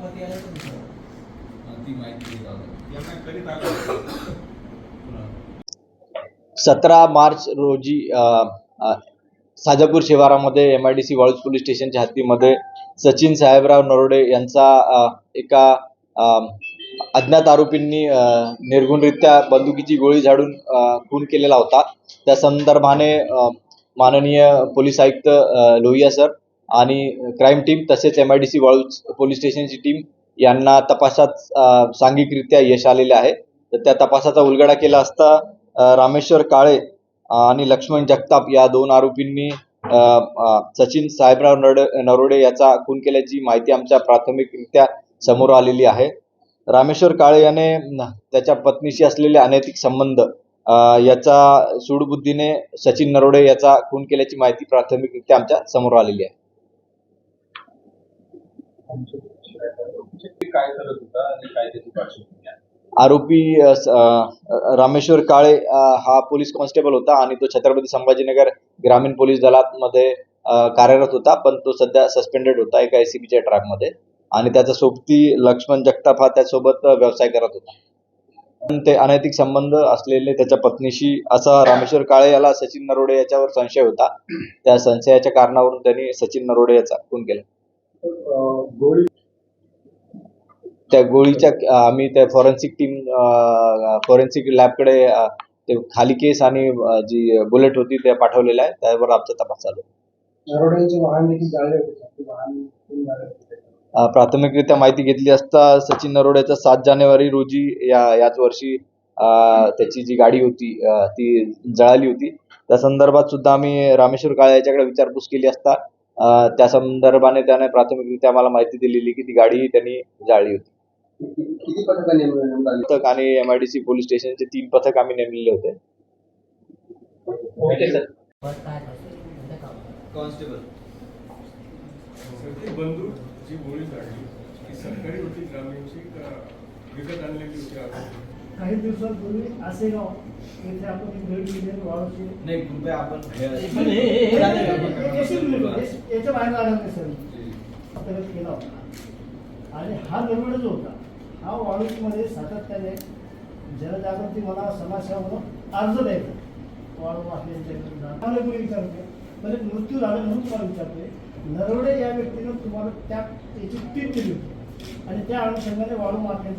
का दुसरा? ती माहिती आलं सतरा मार्च रोजी Sajapur शिवारामध्ये M I D C Waluj police स्टेशनच्या हद्दीमध्ये सचिन साहेबराव नरोडे यांचा एका अ, अज्ञात आरोपींनी निर्गुणरित्या बंदुकीची गोळी झाडून खून केलेला होता. त्या संदर्भाने माननीय पोलीस आयुक्त लोहिया सर आणि क्राईम टीम तसेच M I D C Waluj police स्टेशनची team यांना तपासात सांघिकरित्या यश आलेले आहे. तर त्या तपासाचा उलगडा केला असता रामेश्वर काळे आणि लक्ष्मण जगताप या दोन आरोपींनी सचिन साहेबराव नरोडे नरोडे याचा खून केल्याची माहिती आमच्या प्राथमिकरित्या समोर आलेली आहे. रामेश्वर काळे याने त्याच्या पत्नीशी असलेले अनैतिक संबंध याचा सूडबुद्धीने सचिन नरोडे याचा खून केल्याची माहिती प्राथमिकरित्या आमच्यासमोर आलेली आहे. काय करत होता आणि काय त्याची पार्श्वभूमी आहे आरोपी रामेश्वर काळे हा पोलीस कॉन्स्टेबल होता आणि तो छत्रपती संभाजीनगर ग्रामीण पोलीस दलात मध्ये कार्यरत होता पण तो सध्या सस्पेंडेड होता एका एसीबीच्या ट्रॅकमध्ये आणि त्याचा सोबती लक्ष्मण जगताप हा त्यासोबत व्यवसाय करत होता. पण ते अनैतिक संबंध असलेले त्याच्या पत्नीशी असा रामेश्वर काळे याला सचिन नरोडे याच्यावर संशय होता. त्या संशयाच्या कारणावरून त्यांनी सचिन नरोडे याचा खून केला. गोळी त्या गोळीच्या आम्ही त्या फॉरेन्सिक टीम फॉरेन्सिक लॅबकडे ते खाली केस आणि जी बुलेट होती त्या पाठवलेल्या आहे त्यावर आमचा तपास चालू. नरोड्यांचे प्राथमिकरित्या माहिती घेतली असता सचिन नरोडेचा सात जानेवारी रोजी या याच वर्षी त्याची जी गाडी होती ती जळाली होती. त्या संदर्भात सुद्धा आम्ही रामेश्वर काळे याच्याकडे विचारपूस केली असता. त्या संदर्भाने त्याने प्राथमिकरित्या आम्हाला माहिती दिलेली की ती गाडी त्यांनी जाळली होती. पथकं आणि M I D C police स्टेशनचे तीन पथक आम्ही नेमलेले होते. कॉन्स्टेबल. ती बंदूक जी गोळी झाडली ती सरकारी होती ग्रामीणची विकत आणलेली होती? काही दिवसांपूर्वी आसेगाव येथे आपण एक नाही कृपया आपण मुलं. याच्या- बाहेर आला नाही सर. केला होता. आणि हा नरवडे जो होता. हा वाळूमध्ये सातत्याने जनजागृती म्हणा समाजसेवा म्हणून अर्ज द्यायचा. वाळू मला कोणी विचारते म्हणजे मृत्यू झाला म्हणून तुम्हाला विचारतोय? नरवडे या व्यक्तीनं तुम्हाला त्या त्याची टीप दिली होती. आणि त्या अनुषंगाने वाळू माफिया